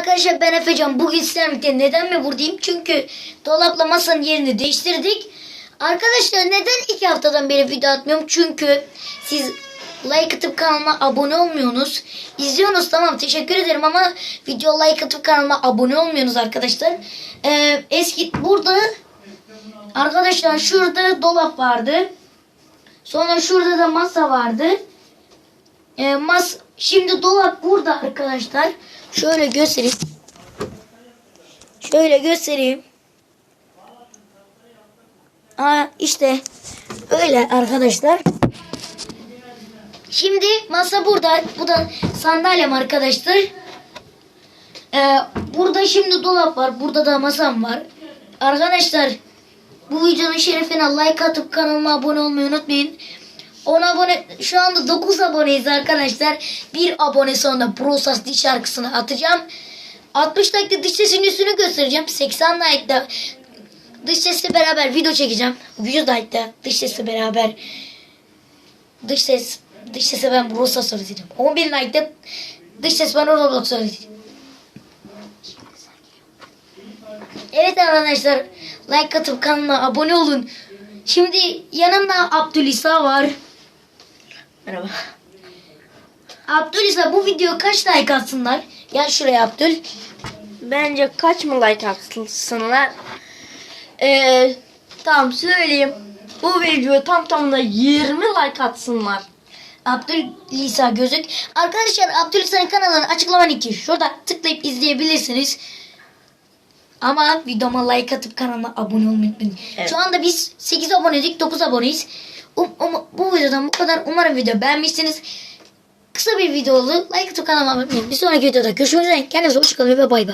arkadaşlar ben Efecan. Bugün sizlerle neden mi buradayım? Çünkü dolapla masanın yerini değiştirdik. Arkadaşlar neden iki haftadan beri video atmıyorum? Çünkü siz like atıp kanalıma abone olmuyorsunuz. İzliyorsunuz tamam teşekkür ederim ama video like atıp kanalıma abone olmuyorsunuz arkadaşlar. Ee, eski burada arkadaşlar şurada dolap vardı. Sonra şurada da masa vardı. E, mas şimdi dolap burada arkadaşlar. Şöyle göstereyim. Şöyle göstereyim. Aa işte öyle arkadaşlar. Şimdi masa burada. Bu da sandalyem arkadaşlar. Ee, burada şimdi dolap var. Burada da masam var. Arkadaşlar bu videonun şerefine like atıp kanalıma abone olmayı unutmayın. 10 abone şu anda 9 aboneyiz arkadaşlar. Bir abone sonra Brosas diş şarkısını atacağım. 60 dakika dış sesin üstünü göstereceğim. 80 like'da dış sesle beraber video çekeceğim. 100 like'da dış sesle beraber dış ses dış sese ben Brosas öğreteceğim. 11 like'da dış ses bana Roblox öğreteceğim. Evet arkadaşlar like atıp kanala abone olun. Şimdi yanımda Abdülisa var. Merhaba. Abdülisa bu video kaç like atsınlar? Gel şuraya Abdül. Bence kaç mı like atsınlar? Ee, tamam söyleyeyim. Bu videoya tam tamına 20 like atsınlar. Abdülisa gözük. Arkadaşlar Abdülisa'nın kanalının açıklama linki şurada tıklayıp izleyebilirsiniz. Ama videoma like atıp kanalına abone olmayı unutmayın. Evet. Şu anda biz 8 abonedik 9 aboneyiz. Um, um- bu videodan bu kadar. Umarım video beğenmişsiniz. Kısa bir video oldu. Like atıp kanalıma abone olmayı. Bir sonraki videoda görüşmek üzere. Kendinize hoşçakalın ve bay bay.